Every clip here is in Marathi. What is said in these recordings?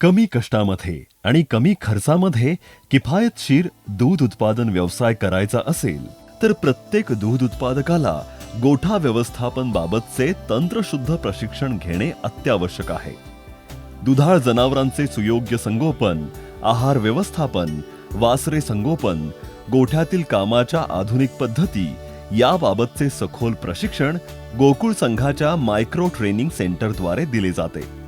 कमी कष्टामध्ये आणि कमी खर्चामध्ये किफायतशीर दूध उत्पादन व्यवसाय करायचा असेल तर प्रत्येक दूध उत्पादकाला गोठा व्यवस्थापन बाबतचे तंत्रशुद्ध प्रशिक्षण घेणे अत्यावश्यक आहे. दुधाळ जनावरांचे सुयोग्य संगोपन आहार व्यवस्थापन वासरे संगोपन गोठ्यातील कामाच्या आधुनिक पद्धती याबाबतचे सखोल प्रशिक्षण गोकुळ संघाच्या मायक्रो ट्रेनिंग सेंटरद्वारे दिले जाते.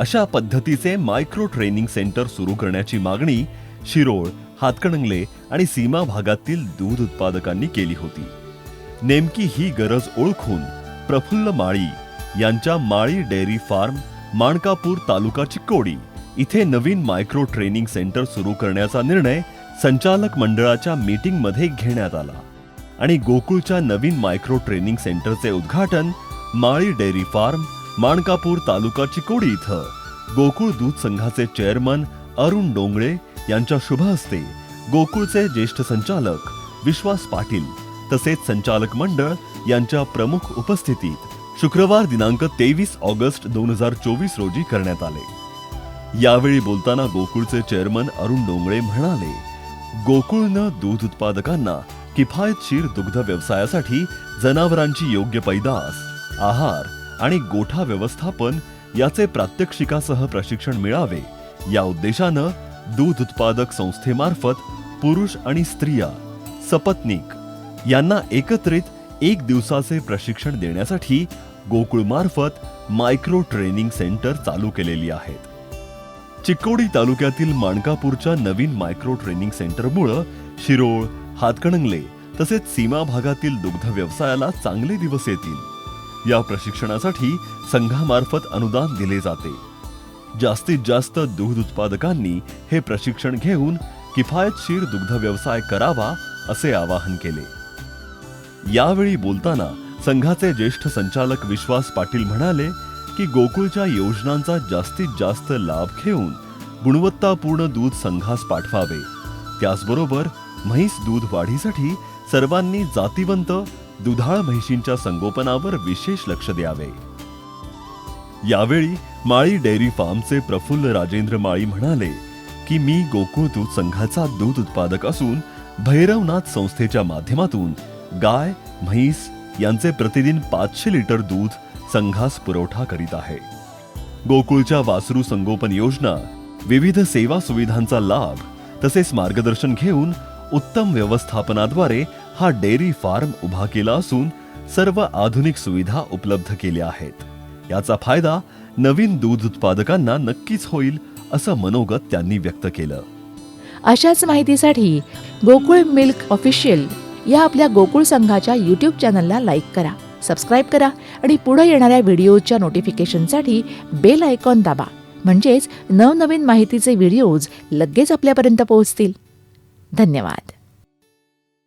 अशा पद्धतीचे मायक्रो ट्रेनिंग सेंटर सुरू करण्याची मागणी शिरोळ हातकणंगले आणि सीमा भागातील दूध उत्पादकांनी केली होती. नेमकी ही गरज ओळखून प्रफुल्ल माळी यांच्या माळी डेअरी फार्म माणकापूर तालुका चिक्कोडी इथे नवीन मायक्रो ट्रेनिंग सेंटर सुरू करण्याचा निर्णय संचालक मंडळाच्या मीटिंगमध्ये घेण्यात आला आणि गोकुळच्या नवीन मायक्रो ट्रेनिंग सेंटरचे उद्घाटन माळी डेअरी फार्म माणकापूर तालुका चिकोडी इथं गोकुळ दूध संघाचे चेअरमन अरुण डोंगळे यांच्या शुभ हस्ते गोकुळचे ज्येष्ठ संचालक विश्वास पाटील तसेच संचालक मंडळ यांच्या प्रमुख उपस्थितीत शुक्रवार दिनांक तेवीस ऑगस्ट दोन हजार चोवीस रोजी करण्यात आले. यावेळी बोलताना गोकुळचे चेअरमन अरुण डोंगळे म्हणाले गोकुळनं दूध उत्पादकांना किफायतशीर दुग्ध व्यवसायासाठी जनावरांची योग्य पैदास आहार आणि गोठा व्यवस्थापन याचे प्रात्यक्षिकासह प्रशिक्षण मिळावे. या उद्देशानं दूध उत्पादक संस्थेमार्फत पुरुष आणि स्त्रिया सपत्निक यांना एकत्रित एक दिवसाचे प्रशिक्षण देण्यासाठी गोकुळमार्फत मायक्रो ट्रेनिंग सेंटर चालू केलेली आहेत. चिक्कोडी तालुक्यातील माणकापूरच्या नवीन मायक्रो ट्रेनिंग सेंटरमुळं शिरोळ हातकणंगले तसेच सीमा भागातील दुग्ध व्यवसायाला चांगले दिवस येतील. या प्रशिक्षणासाठी संघामार्फत अनुदान दिले जाते. जास्तीत जास्त दूध उत्पादकांनी हे प्रशिक्षण घेऊन किफायतशीर दुग्ध व्यवसाय करावा असे आवाहन केले. यावेळी बोलताना संघाचे ज्येष्ठ संचालक विश्वास पाटील म्हणाले की गोकुळच्या योजनांचा जास्तीत जास्त लाभ घेऊन गुणवत्तापूर्ण दूध संघास पाठवावे. त्याचबरोबर म्हैस दूध वाढीसाठी सर्वांनी जातीवंत दुधाळ म्हैशींच्या संगोपनावर विशेष लक्ष द्यावे. यावेळी माळी डेअरी फार्मचे प्रफुल्ल राजेंद्र माळी म्हणाले की मी गोकुळ दूध संघाचा दूध उत्पादक असून भैरवनाथ संस्थेच्या माध्यमातून गाय म्हैस यांचे प्रतिदिन पाचशे लिटर दूध संघास पुरवठा करीत आहे. गोकुळच्या वासरू संगोपन योजना विविध सेवा सुविधांचा लाभ तसेच मार्गदर्शन घेऊन उत्तम व्यवस्थापनाद्वारे हा डेअरी फार्म उभा केला असून सर्व आधुनिक सुविधा उपलब्ध केल्या आहेत. याचा फायदा नवीन दूध उत्पादकांना नक्कीच होईल असं मनोगत त्यांनी व्यक्त केलं. अशाच माहितीसाठी गोकुळ मिल्क ऑफिशियल या आपल्या गोकुळ संघाच्या यूट्यूब चॅनलला लाईक करा सबस्क्राईब करा आणि पुढे येणाऱ्या व्हिडिओच्या नोटिफिकेशनसाठी बेल आयकॉन दाबा. म्हणजेच नवनवीन माहितीचे व्हिडिओज लगेच आपल्यापर्यंत पोहोचतील. धन्यवाद.